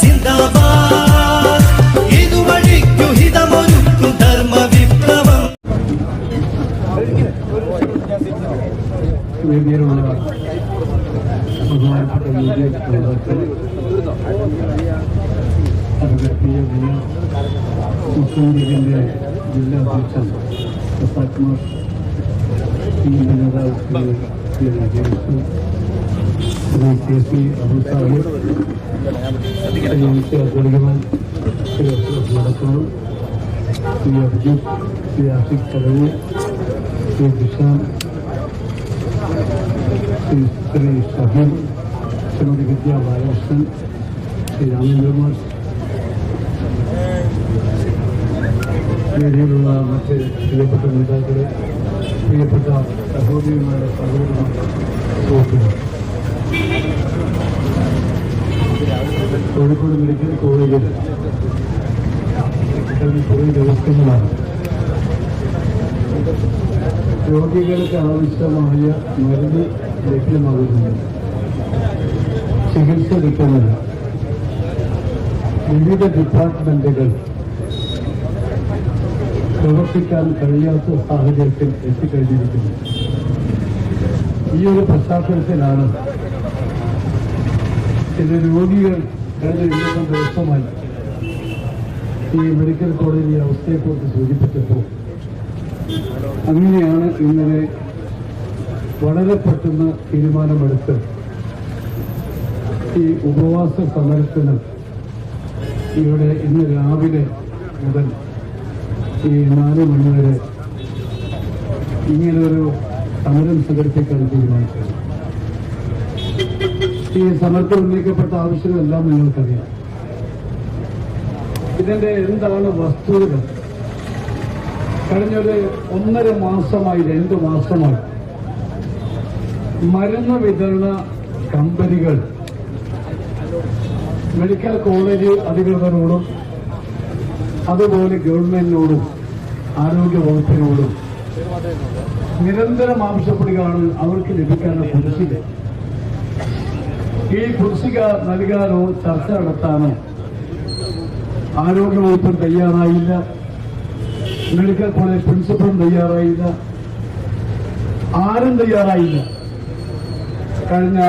സിന്ദാബാദ് ഇതുവഴിക്കു ഹിതമൊരുക്കും ധർമ്മ വിപ്ലവം വേദിയിലുള്ള ബഹുമാനപ്പെട്ട മീഡിയ നേതാക്കൾ അഭിവൃദ്ധിയ മുസ്ലിം ലീഗിന്റെ ജില്ലാ അധ്യക്ഷൻ പ്രസാദ് കുമാർ ലീഗിന്റെ നേതാവ് Shri P. Rajesh Shri K C Abu Sahib Shri M K Abdurahman Shri Abdul നടക്കുന്നു ശ്രീ അബ്ദുൽ ശ്രീ ആഷിഖ് കലവി ശ്രീ വിശാൽ ശ്രീ ശ്രീ ഷഹീം ശ്രീമതി വിദ്യ ബാലകൃഷ്ണൻ ശ്രീ രാമചന്ദ്രകുമാർ വേദിയിലുള്ള മറ്റ് പ്രിയപ്പെട്ട നേതാക്കളെ പ്രിയപ്പെട്ട സഹോദരിമാരുടെ സഹോദരന്മാർ സുഹൃത്തുക്കൾ കോഴിക്കോട് മെഡിക്കൽ കോളേജിൽ കഴിഞ്ഞ കുറേ ദിവസങ്ങളാണ്. രോഗികൾക്ക് ആവശ്യമായ മരുന്ന് ലഭ്യമാകുന്നില്ല ചികിത്സ കിട്ടുന്നില്ല വിവിധ ഡിപ്പാർട്ട്മെന്റുകൾ പ്രവർത്തിക്കാൻ കഴിയാത്ത സാഹചര്യത്തിൽ എത്തിക്കഴിഞ്ഞിരിക്കുന്നു. ഈ ഒരു പശ്ചാത്തലത്തിലാണ് ചില രോഗികൾ കഴിഞ്ഞ ഇരുപത് ദിവസമായി ഈ മെഡിക്കൽ കോളേജ് അവസ്ഥയെക്കുറിച്ച് സൂചിപ്പിച്ചപ്പോൾ അങ്ങനെയാണ് ഇന്നലെ വളരെ പെട്ടെന്ന് തീരുമാനമെടുത്ത് ഈ ഉപവാസ സമരത്തിന് ഇവിടെ ഇന്ന് രാവിലെ മുതൽ ഈ നാല് മണിവരെ ഇങ്ങനൊരു സമരം സംഘടിപ്പിക്കാൻ തീരുമാനിച്ചത്. ഈ സമരത്തിൽ ഉന്നയിക്കപ്പെട്ട ആവശ്യങ്ങളെല്ലാം നിങ്ങൾക്കറിയാം. ഇതിന്റെ എന്താണ് വസ്തുതകൾ? കഴിഞ്ഞൊരു ഒന്നര മാസമായി രണ്ട് മാസമായി മരുന്ന് വിതരണ കമ്പനികൾ മെഡിക്കൽ കോളേജ് അധികൃതരോടും അതുപോലെ ഗവൺമെന്റിനോടും ആരോഗ്യ വകുപ്പിനോടും നിരന്തരം ആവശ്യപ്പെടുകയാണ് അവർക്ക് ലഭിക്കാനുള്ള കുടിശ്ശിക ഈ കുടിശ്ശിക നൽകാനോ ചർച്ച നടത്താനോ ആരോഗ്യവകുപ്പും തയ്യാറായില്ല. മെഡിക്കൽ കോളേജ് പ്രിൻസിപ്പളും തയ്യാറായില്ല. ആരും തയ്യാറായില്ല. കഴിഞ്ഞ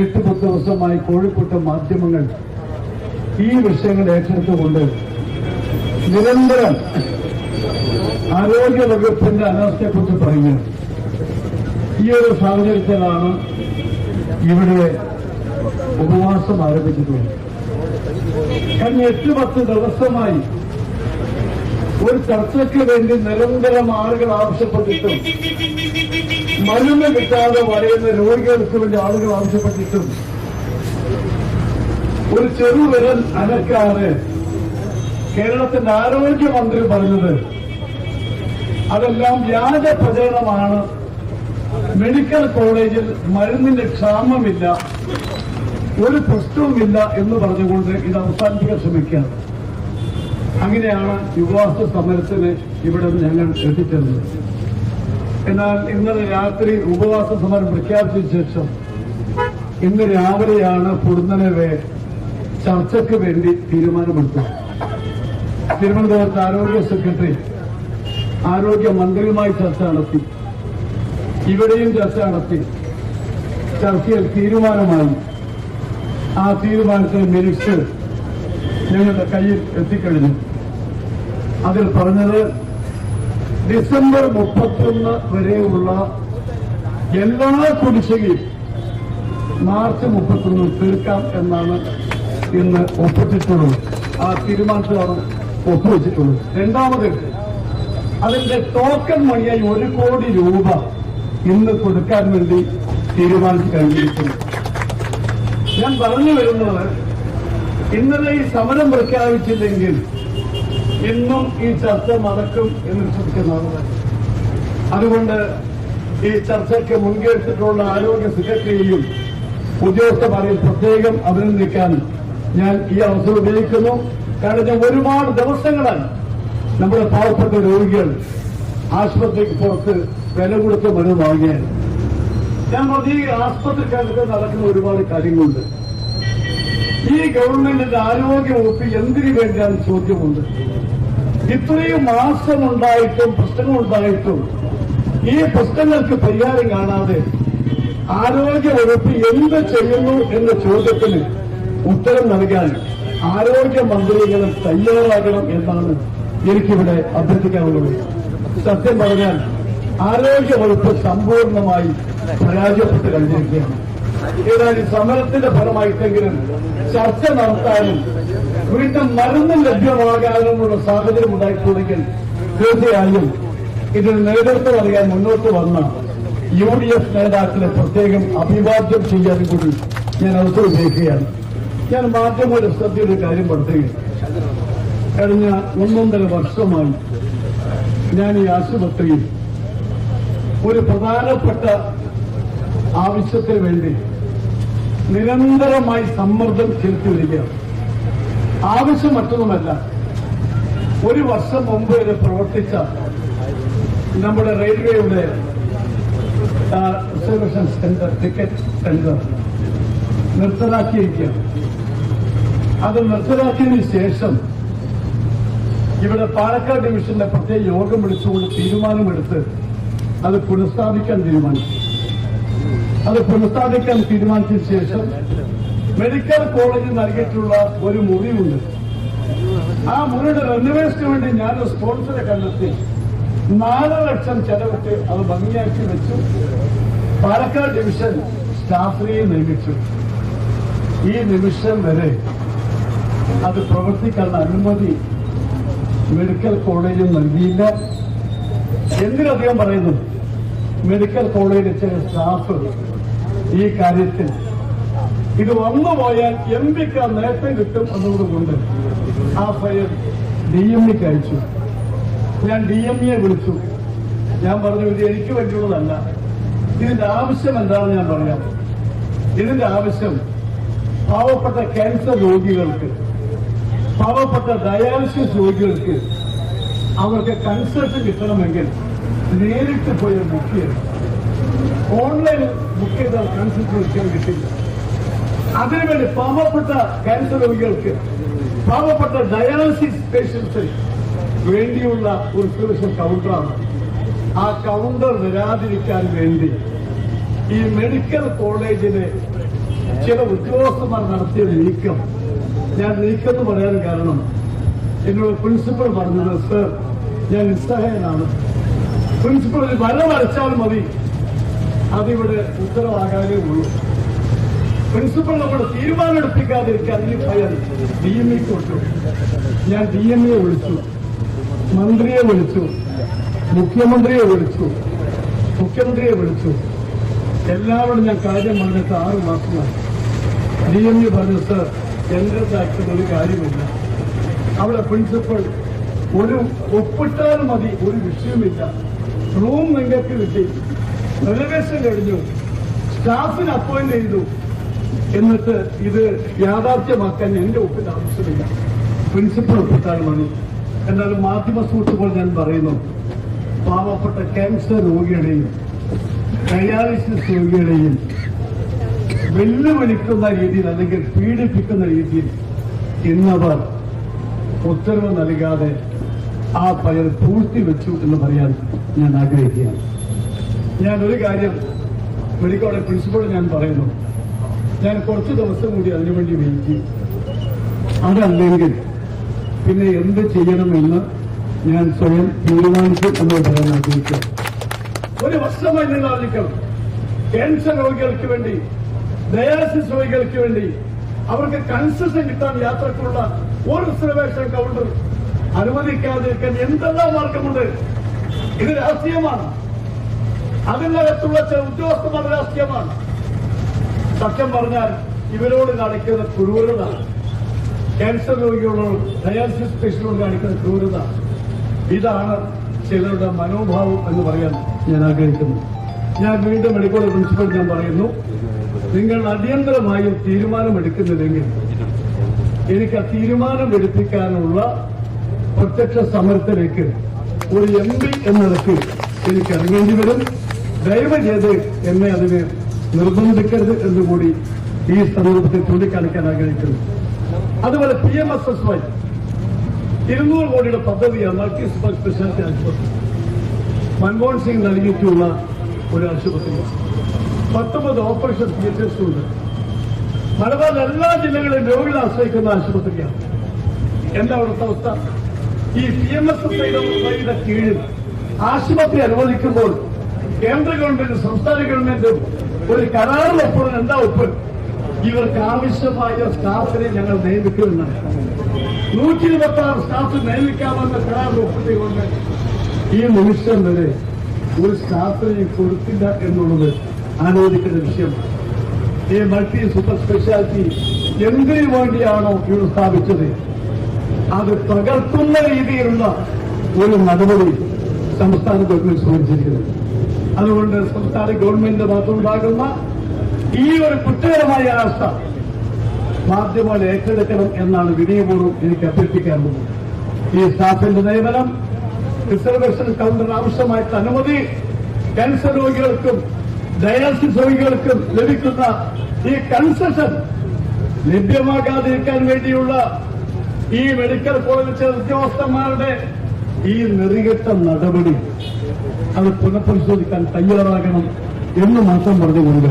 എട്ട് പത്ത് ദിവസമായി കോഴിക്കോട്ടെ മാധ്യമങ്ങൾ ഈ വിഷയങ്ങൾ ഏറ്റെടുത്തുകൊണ്ട് നിരന്തരം ആരോഗ്യ വകുപ്പിന്റെ അനാസ്ഥയെക്കുറിച്ച് പറയുന്നു ഈ ഒരു സാഹചര്യത്തിലാണ് ഇവിടെ ഉപവാസം ആരംഭിച്ചിട്ടുണ്ട്. കഴിഞ്ഞ എട്ട് പത്ത് ദിവസമായി ഒരു ചർച്ചയ്ക്ക് വേണ്ടി നിരന്തരം ആളുകൾ ആവശ്യപ്പെട്ടിട്ടും മരുന്ന് കിട്ടാതെ വരയുന്ന രോഗികൾക്ക് വേണ്ടി ആളുകൾ ആവശ്യപ്പെട്ടിട്ടും ഒരു ചെറുവിരൽ അനക്കാതെ കേരളത്തിന്റെ ആരോഗ്യമന്ത്രി പറഞ്ഞത് അതെല്ലാം വ്യാജ പ്രചരണമാണ്. മെഡിക്കൽ കോളേജിൽ മരുന്നിന്റെ ക്ഷാമമില്ല. ഒരു പ്രശ്നവുമില്ല എന്ന് പറഞ്ഞുകൊണ്ട് ഇത് അവസാനിപ്പിക്കാൻ ശ്രമിക്കുകയാണ്. അങ്ങനെയാണ് യുവാസ സമരത്തിന് ഇവിടെ ഞങ്ങൾ എത്തിച്ചേർന്നത്. എന്നാൽ ഇന്നലെ രാത്രി ഉപവാസ സമരം പ്രഖ്യാപിച്ച ശേഷം ഇന്ന് രാവിലെയാണ് പൊടുന്നനവെ ചർച്ചയ്ക്ക് വേണ്ടി തീരുമാനമെടുത്തത്. തിരുവനന്തപുരത്ത് ആരോഗ്യ സെക്രട്ടറി ആരോഗ്യ മന്ത്രിയുമായി ചർച്ച നടത്തി. ഇവിടെയും ചർച്ച നടത്തി. ചർച്ചയിൽ തീരുമാനമായി. ആ തീരുമാനത്തിന് മിനിറ്റ്സ് ഞങ്ങളുടെ കയ്യിൽ എത്തിക്കഴിഞ്ഞു. അതിൽ പറഞ്ഞത് ഡിസംബർ മുപ്പത്തൊന്ന് വരെയുള്ള എല്ലാ കുടിശ്ശികയും മാർച്ച് മുപ്പത്തൊന്ന് തീർക്കാം എന്നാണ് ഇന്ന് ഒപ്പിട്ടിട്ടുള്ളത്. ആ തീരുമാനത്തിലാണ് ഒപ്പുവെച്ചിട്ടുള്ളത്. രണ്ടാമത് അതിന്റെ ടോക്കൺ മണിയായി ഒരു കോടി രൂപ ഇന്ന് കൊടുക്കാൻ വേണ്ടി തീരുമാനിച്ചു കഴിഞ്ഞിരിക്കുന്നു. ഞാൻ പറഞ്ഞു വരുന്നത് ഇന്നലെ ഈ സമരം പ്രഖ്യാപിച്ചില്ലെങ്കിൽ ഇന്നും ഈ ചർച്ച നടക്കും എന്ന് വിശ്വസിക്കുന്നതാണ് അതുകൊണ്ട് ഈ ചർച്ചയ്ക്ക് മുൻകെടുത്തിട്ടുള്ള ആരോഗ്യ സെക്രട്ടറിയെയും ഉദ്യോഗസ്ഥന്മാരെയും പ്രത്യേകം അഭിനന്ദിക്കാൻ ഞാൻ ഈ അവസരം ഉപയോഗിക്കുന്നു. കഴിഞ്ഞ ഒരുപാട് ദിവസങ്ങളാണ് നമ്മുടെ പാവപ്പെട്ട രോഗികൾ ആശുപത്രിക്ക് പുറത്ത് വില കൊടുത്ത് മരുന്ന് വാങ്ങിയാണ് ഞാൻ പറഞ്ഞ ഈ ആസ്പത്രിക്കകത്ത് നടക്കുന്ന ഒരുപാട് കാര്യങ്ങളുണ്ട്. ഈ ഗവൺമെന്റിന്റെ ആരോഗ്യ വകുപ്പ് എന്തിനു വേണ്ടിയാണ് ചോദ്യമുണ്ട്? ഇത്രയും മാസമുണ്ടായിട്ടും പ്രശ്നങ്ങളുണ്ടായിട്ടും ഈ പ്രശ്നങ്ങൾക്ക് പരിഹാരം കാണാതെ ആരോഗ്യ വകുപ്പ് എന്ത് ചെയ്യുന്നു എന്ന ചോദ്യത്തിന് ഉത്തരം നൽകാൻ ആരോഗ്യ മന്ത്രികളും തയ്യാറാകണം എന്നാണ് എനിക്കിവിടെ അഭ്യർത്ഥിക്കാനുള്ളത്. സത്യം പറഞ്ഞാൽ ആരോഗ്യ വകുപ്പ് സമ്പൂർണമായി പരാജയപ്പെട്ട് കഴിഞ്ഞിരിക്കുകയാണ്. ഏതായാലും സമരത്തിന്റെ ഫലമായിട്ടെങ്കിലും ചർച്ച നടത്താനും വീണ്ടും മരുന്ന് ലഭ്യമാകാനുമുള്ള സാഹചര്യം ഉണ്ടായിട്ടുണ്ടെങ്കിൽ തീർച്ചയായും ഇതിന് നേതൃത്വം അറിയാൻ മുന്നോട്ട് വന്ന യു ഡി എഫ് നേതാക്കളെ പ്രത്യേകം അഭിവാദ്യം ചെയ്യാൻ കൂടി ഞാൻ അവസരം ഉപയോഗിക്കുകയാണ് ഞാൻ മാധ്യമങ്ങളുടെ ശ്രദ്ധയുടെ കാര്യം പറയുകയും കഴിഞ്ഞ ഒന്നൊന്നര വർഷമായി ഞാൻ ഈ ആശുപത്രിയിൽ ഒരു പ്രധാനപ്പെട്ട ആവശ്യത്തിന് വേണ്ടി നിരന്തരമായി സമ്മർദ്ദം ചെലുത്തി വരികയാണ് ആവശ്യം മറ്റൊന്നുമല്ല ഒരു വർഷം മുമ്പ് വരെ പ്രവർത്തിച്ച നമ്മുടെ റെയിൽവേയുടെ റിസർവേഷൻ സെന്റർ ടിക്കറ്റ് സെന്റർ നിർത്തലാക്കിയിരിക്കുകയാണ്. അത് നിർത്തലാക്കിയതിനു ശേഷം ഇവിടെ പാലക്കാട് ഡിവിഷന്റെ പ്രത്യേക യോഗം വിളിച്ചുകൊണ്ട് തീരുമാനമെടുത്ത് അത് പുനഃസ്ഥാപിക്കാൻ തീരുമാനിച്ചു. അത് പുനഃസ്ഥാപിക്കാൻ തീരുമാനിച്ച ശേഷം മെഡിക്കൽ കോളേജിൽ നൽകിയിട്ടുള്ള ഒരു മുറിയുണ്ട്. ആ മുറിയുടെ റെനോവേഷന് വേണ്ടി ഞാൻ സ്പോൺസറെ കണ്ടെത്തി. നാല് ലക്ഷം ചെലവിട്ട് അത് ഭംഗിയാക്കി വെച്ചു. പാലക്കാട് ഡിവിഷൻ സ്റ്റാഫിനെ നിയമിച്ചു. ഈ നിമിഷം വരെ അത് പ്രവർത്തിക്കാൻ അനുമതി മെഡിക്കൽ കോളേജിൽ നൽകിയില്ല. എന്തിനധികം പറയുന്നു? മെഡിക്കൽ കോളേജിൽ ചില സ്റ്റാഫ് ഈ കാര്യത്തിൽ ഇത് വന്നു പോയാൽ എം പിക്ക് നേട്ടം കിട്ടും എന്നതുകൊണ്ട് ആ ഫയൽ ഡി എം ഇക്ക് അയച്ചു. ഞാൻ ഡി എം ഇയെ വിളിച്ചു. ഞാൻ പറഞ്ഞു ഇത് എനിക്ക് വേണ്ടിയുള്ളതല്ല. ഇതിന്റെ ആവശ്യം എന്താണെന്ന് ഞാൻ പറയാം. ഇതിന്റെ ആവശ്യം പാവപ്പെട്ട ക്യാൻസർ രോഗികൾക്ക് പാവപ്പെട്ട ഡയാലിസിസ് രോഗികൾക്ക് അവർക്ക് കൺസൾട്ട് കിട്ടണമെങ്കിൽ നേരിട്ട് പോയി ബുക്ക് ചെയ്യണം. ഓൺലൈൻ ബുക്ക് ചെയ്താൽ ഒരിക്കലും കിട്ടില്ല അതിനുവേണ്ടി പാവപ്പെട്ട ക്യാൻസർ രോഗികൾക്ക് പാവപ്പെട്ട ഡയാലിസിസ് പേഷ്യൻസിന് വേണ്ടിയുള്ള ഒരു സ്പെഷ്യൽ കൗണ്ടറാണ് ആ കൗണ്ടർ വരാതിരിക്കാൻ വേണ്ടി ഈ മെഡിക്കൽ കോളേജിന് ചില ഉദ്യോഗസ്ഥന്മാർ നടത്തിയ നീക്കം ഞാൻ നീക്കം എന്ന് പറയാൻ കാരണം എന്നോട് പ്രിൻസിപ്പൽ പറഞ്ഞത് സർ ഞാൻ നിസ്സഹായനാണ്. പ്രിൻസിപ്പൽ ഒരു വര മതി. അതിവിടെ ഉത്തരവാകാനേ ഉള്ളൂ. പ്രിൻസിപ്പൽ നമ്മുടെ തീരുമാനം എടുപ്പിക്കാതിരിക്കാൻ ഈ ഭയം. ഡി എം ഇ കൊടുത്തു. ഞാൻ ഡി എം എ വിളിച്ചു. മന്ത്രിയെ വിളിച്ചു. മുഖ്യമന്ത്രിയെ വിളിച്ചു. മുഖ്യമന്ത്രിയെ വിളിച്ചു. എല്ലാവരും ഞാൻ കാര്യം പറഞ്ഞിട്ട് ആറ് മാസമായി ഡി എം ഇ പറഞ്ഞു സർ എന്റെ ആക്ഷൻ ഒരു കാര്യമില്ല. അവിടെ പ്രിൻസിപ്പൽ ഒരു ഒപ്പിട്ടാൽ മതി ഒരു വിഷയമില്ല റൂം നിങ്ങൾക്ക് കിട്ടി. റിലവേഷൻ കഴിഞ്ഞു. സ്റ്റാഫിന് അപ്പോയിന്റ് ചെയ്തു. എന്നിട്ട് ഇത് യാഥാർത്ഥ്യമാക്കാൻ എന്റെ ഒപ്പിന്റെ ആവശ്യമില്ല. പ്രിൻസിപ്പൽ ഒപ്പിട്ടാൽ മതി എന്നാലും മാധ്യമ സുഹൃത്തുക്കൾ ഞാൻ പറയുന്നു പാവപ്പെട്ട ക്യാൻസർ രോഗിയുടെയും ഡയാലിസിസ് രോഗിയുടെയും വെല്ലുവിളിക്കുന്ന രീതിയിൽ അല്ലെങ്കിൽ പീഡിപ്പിക്കുന്ന രീതിയിൽ ഇന്നവർ ഉത്തരവ് നൽകാതെ ആ പയർ പൂർത്തി വെച്ചു എന്ന് പറയാൻ ഞാൻ ആഗ്രഹിക്കുകയാണ്. ഞാൻ ഒരു കാര്യം മെഡിക്കൽ കോളേജ് പ്രിൻസിപ്പൾ ഞാൻ പറയുന്നു. ഞാൻ കുറച്ച് ദിവസം കൂടി അതിനുവേണ്ടി വെയിറ്റ് ചെയ്യും. അതല്ലെങ്കിൽ പിന്നെ എന്ത് ചെയ്യണമെന്ന് ഞാൻ സ്വയം തീരുമാനിച്ചു എന്ന് പറയാൻ ആഗ്രഹിക്കാം ഒരു വർഷമായി നിങ്ങൾ ആലോചിക്കണം ക്യാൻസർ രോഗികൾക്ക് വേണ്ടി ഡയാലിസിസ് രോഗികൾക്ക് വേണ്ടി അവർക്ക് കൺസെഷൻ കിട്ടാൻ യാത്രക്കുള്ള ഒരു റിസർവേഷൻ കൗണ്ടർ അനുവദിക്കാതിരിക്കാൻ എന്തെല്ലാം മാർഗമുണ്ട്? ഇത് രാഷ്ട്രീയമാണ്. അതിനകത്തുള്ള ചില ഉദ്യോഗസ്ഥന്മാർ രാഷ്ട്രീയമാണ് സത്യം പറഞ്ഞാൽ ഇവരോട് കാണിക്കുന്ന ക്രൂരത ക്യാൻസർ രോഗികളോട് ഡയാലിസിസ് പേഷ്യനോട് കാണിക്കുന്ന ക്രൂരത ഇതാണ് ചിലരുടെ മനോഭാവം എന്ന് പറയാൻ ഞാൻ ആഗ്രഹിക്കുന്നു. ഞാൻ വീണ്ടും മെഡിക്കൽ പ്രിൻസിപ്പൽ ഞാൻ പറയുന്നു നിങ്ങൾ അടിയന്തരമായും തീരുമാനമെടുക്കുന്നില്ലെങ്കിൽ എനിക്ക് ആ തീരുമാനം എടുപ്പിക്കാനുള്ള പ്രത്യക്ഷ സമരത്തിലേക്ക് ഒരു എം പി എന്ന നിലയ്ക്ക് എനിക്ക് ഇറങ്ങേണ്ടി വരും. ദയവ് എന്നെ അതിന് നിർബന്ധിക്കരുത് എന്നുകൂടി ഈ സന്ദർഭത്തിൽ ചൂണ്ടിക്കാണിക്കാൻ ആഗ്രഹിക്കുന്നു. അതുപോലെ P M S S Y ഇരുന്നൂറ് കോടിയുടെ പദ്ധതിയാണ് മൾട്ടി സ്പെഷ്യാലിറ്റി ആശുപത്രി. മൻമോഹൻ സിംഗ് നൽകിയിട്ടുള്ള ഒരു ആശുപത്രി. പത്തൊമ്പത് ഓപ്പറേഷൻ തിയേറ്റേഴ്സ് ഉണ്ട്. മലബാർ എല്ലാ ജില്ലകളിലും രോഗികളെ ആശ്രയിക്കുന്ന ആശുപത്രിയാണ്. എന്താ അവിടുത്തെ അവസ്ഥ? ഈ പി എം എസ് വൈയുടെ കീഴിൽ ആശുപത്രി അനുവദിക്കുമ്പോൾ കേന്ദ്ര ഗവൺമെന്റും സംസ്ഥാന ഗവൺമെന്റും ഒരു കരാറിൽ എന്താ ഒപ്പ് ഇവർക്ക് ആവശ്യമായ സ്റ്റാഫിനെ ഞങ്ങൾ നിയമിക്കുമെന്നാണ്. നൂറ്റി ഇരുപത്തി ആറ് സ്റ്റാഫ് നിയമിക്കാമെന്ന കരാറിൽ ഒപ്പിട്ടുകൊണ്ട് ഈ നിമിഷം വരെ ഒരു സ്റ്റാഫിനെ കൊടുത്തില്ല എന്നുള്ളത് ആലോചിക്കേണ്ട വിഷയമാണ്. ഈ മൾട്ടി സൂപ്പർ സ്പെഷ്യാലിറ്റി എന്തിനു വേണ്ടിയാണോ ഇവിടെ സ്ഥാപിച്ചത്? അത് തകർക്കുന്ന രീതിയിലുള്ള ഒരു നടപടി സംസ്ഥാന ഗവൺമെന്റ് സ്വീകരിച്ചിരിക്കുന്നത് അതുകൊണ്ട് സംസ്ഥാന ഗവൺമെന്റിന്റെ ഭാഗത്തുണ്ടാകുന്ന ഈ ഒരു കുറ്റകരമായ അവസ്ഥ മാധ്യമങ്ങൾ ഏറ്റെടുക്കണം എന്നാണ് വിനയപൂർവം എനിക്ക് അഭ്യർത്ഥിക്കാറുള്ളത് ഈ സ്റ്റാഫിന്റെ നിയമനം റിസർവേഷൻ കൗണ്ടറിന് ആവശ്യമായിട്ട് അനുമതി ക്യാൻസർ രോഗികൾക്കും ഡയാലിസിസ് രോഗികൾക്കും ലഭിക്കുന്ന ഈ കൺസെഷൻ ലഭ്യമാകാതിരിക്കാൻ വേണ്ടിയുള്ള ഈ മെഡിക്കൽ കോളേജ് ഉദ്യോഗസ്ഥന്മാരുടെ ഈ നെറികെട്ട നടപടി അത് പുനഃപരിശോധിക്കാൻ തയ്യാറാകണം എന്ന് മാത്രം പറഞ്ഞുകൊണ്ട്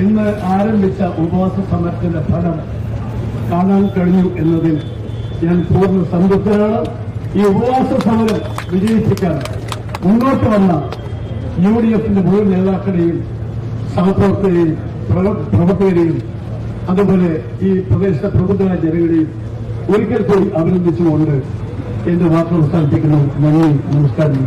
ഇന്ന് ആരംഭിച്ച ഉപവാസ സമരത്തിന്റെ ഫലം കാണാൻ കഴിഞ്ഞു എന്നതിൽ ഞാൻ പൂർണ സംതൃപ്തനാണ്. ഈ ഉപവാസ സമരം വിജയിപ്പിക്കാൻ മുന്നോട്ട് വന്ന യു ഡി എഫിന്റെ മുഴുവൻ നേതാക്കളെയും സഹപ്രവർത്തകരെയും പ്രവർത്തകരെയും അതുപോലെ ഈ പ്രദേശത്തെ പ്രബുദ്ധരായ ജനങ്ങളെയും ഒരിക്കൽ കൂടി അഭിനന്ദിച്ചുകൊണ്ട് എന്റെ വാർത്ത അവസാനിപ്പിക്കുന്നു. നന്ദി നമസ്കാരം.